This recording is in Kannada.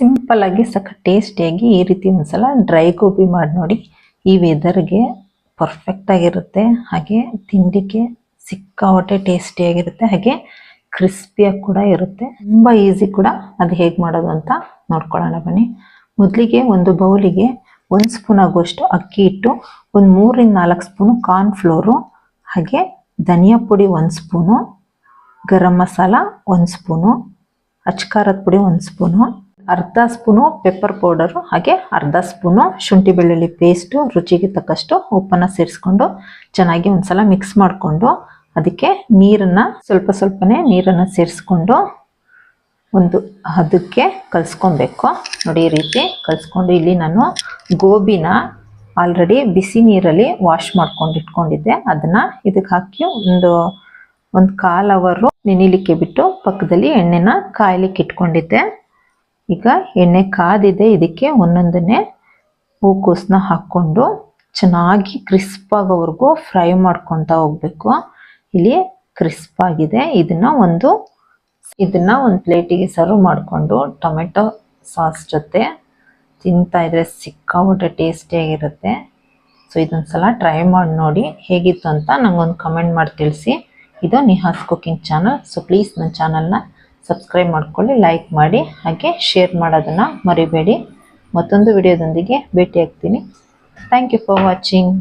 ಸಿಂಪಲ್ ಆಗಿ ಸಖತ್ ಟೇಸ್ಟಿಯಾಗಿ ಈ ರೀತಿ ಒಂದ್ಸಲ ಡ್ರೈ ಗೋಬಿ ಮಾಡಿ ನೋಡಿ. ಈ ವೆದರ್ಗೆ ಪರ್ಫೆಕ್ಟ್ ಆಗಿರುತ್ತೆ. ಹಾಗೆ ತಿಂಡಿಗೆ ಸಿಕ್ಕಾಪಟ್ಟೆ ಟೇಸ್ಟಿಯಾಗಿರುತ್ತೆ ಹಾಗೆ ಕ್ರಿಸ್ಪಿಯಾಗಿ ಕೂಡ ಇರುತ್ತೆ. ತುಂಬ ಈಸಿ ಕೂಡ ಅದು ಹೇಗೆ ಮಾಡೋದು ಅಂತ ನೋಡ್ಕೊಳ್ಳೋಣ ಬನ್ನಿ. ಮೊದಲಿಗೆ ಒಂದು ಬೌಲಿಗೆ ಒಂದು ಸ್ಪೂನ್ ಆಗುವಷ್ಟು ಅಕ್ಕಿ ಇಟ್ಟು ಒಂದು ಮೂರಿಂದ ನಾಲ್ಕು ಸ್ಪೂನು ಕಾರ್ನ್ ಫ್ಲೋರು ಹಾಗೆ ಧನಿಯಾ ಪುಡಿ ಒಂದು ಸ್ಪೂನು ಗರಂ ಮಸಾಲ ಒಂದು ಸ್ಪೂನು ಅಚ್ಕಾರದ ಪುಡಿ ಒಂದು ಸ್ಪೂನು ಅರ್ಧ ಸ್ಪೂನು ಪೆಪ್ಪರ್ ಪೌಡರು ಹಾಗೆ ಅರ್ಧ ಸ್ಪೂನು ಶುಂಠಿ ಬೆಳ್ಳುಳ್ಳಿ ಪೇಸ್ಟು ರುಚಿಗೆ ತಕ್ಕಷ್ಟು ಉಪ್ಪನ್ನು ಸೇರಿಸ್ಕೊಂಡು ಚೆನ್ನಾಗಿ ಒಂದ್ಸಲ ಮಿಕ್ಸ್ ಮಾಡಿಕೊಂಡು ಅದಕ್ಕೆ ನೀರನ್ನು ಸ್ವಲ್ಪ ಸ್ವಲ್ಪನೇ ನೀರನ್ನು ಸೇರಿಸ್ಕೊಂಡು ಒಂದು ಹದಕ್ಕೆ ಕಲಿಸ್ಕೊಬೇಕು. ನೋಡಿ ಈ ರೀತಿ ಕಲಿಸ್ಕೊಂಡು ಇಲ್ಲಿ ನಾನು ಗೋಬಿನ ಆಲ್ರೆಡಿ ಬಿಸಿ ನೀರಲ್ಲಿ ವಾಶ್ ಮಾಡ್ಕೊಂಡು ಇಟ್ಕೊಂಡಿದ್ದೆ. ಅದನ್ನು ಇದಕ್ಕೆ ಹಾಕಿ ಒಂದು ಒಂದು ಕಾಲ್ ಅವರು ನೆನಿಲಿಕ್ಕೆ ಬಿಟ್ಟು ಪಕ್ಕದಲ್ಲಿ ಎಣ್ಣೆನ ಕಾಯಲಿಕ್ಕೆ ಇಟ್ಕೊಂಡಿದ್ದೆ. ಈಗ ಎಣ್ಣೆ ಕಾದಿದೆ, ಇದಕ್ಕೆ ಒಂದೊಂದನ್ನೇ ಹೂಕೋಸನ್ನ ಹಾಕ್ಕೊಂಡು ಚೆನ್ನಾಗಿ ಕ್ರಿಸ್ಪ್ ಆಗೋವರೆಗೂ ಫ್ರೈ ಮಾಡ್ಕೊತಾ ಹೋಗ್ಬೇಕು. ಇಲ್ಲಿ ಕ್ರಿಸ್ಪ್ ಆಗಿದೆ. ಇದನ್ನ ಒಂದು ಇದನ್ನ ಒಂದು ಪ್ಲೇಟಿಗೆ ಸರ್ವ್ ಮಾಡಿಕೊಂಡು ಟೊಮೆಟೊ ಸಾಸ್ ಜೊತೆ ತಿಂತಾ ಇದ್ರೆ ಸಿಕ್ಕಾಪಟ್ಟೆ ಟೇಸ್ಟಿಯಾಗಿರುತ್ತೆ ಸೊ ಇದೊಂದ್ಸಲ ಟ್ರೈ ಮಾಡಿ ನೋಡಿ ಹೇಗಿತ್ತು ಅಂತ ನಂಗೊಂದು ಕಮೆಂಟ್ ಮಾಡಿ ತಿಳಿಸಿ. ಇದು Nihas cooking channel so please ನನ್ನ ಚಾನಲ್ನ ಸಬ್ಸ್ಕ್ರೈಬ್ ಮಾಡ್ಕೊಳ್ಳಿ ಲೈಕ್ ಮಾಡಿ, ಹಾಗೆ ಶೇರ್ ಮಾಡೋದನ್ನು ಮರಿಬೇಡಿ. ಮತ್ತೊಂದು ವಿಡಿಯೋದೊಂದಿಗೆ ಭೇಟಿಯಾಗ್ತೀನಿ. Thank you for watching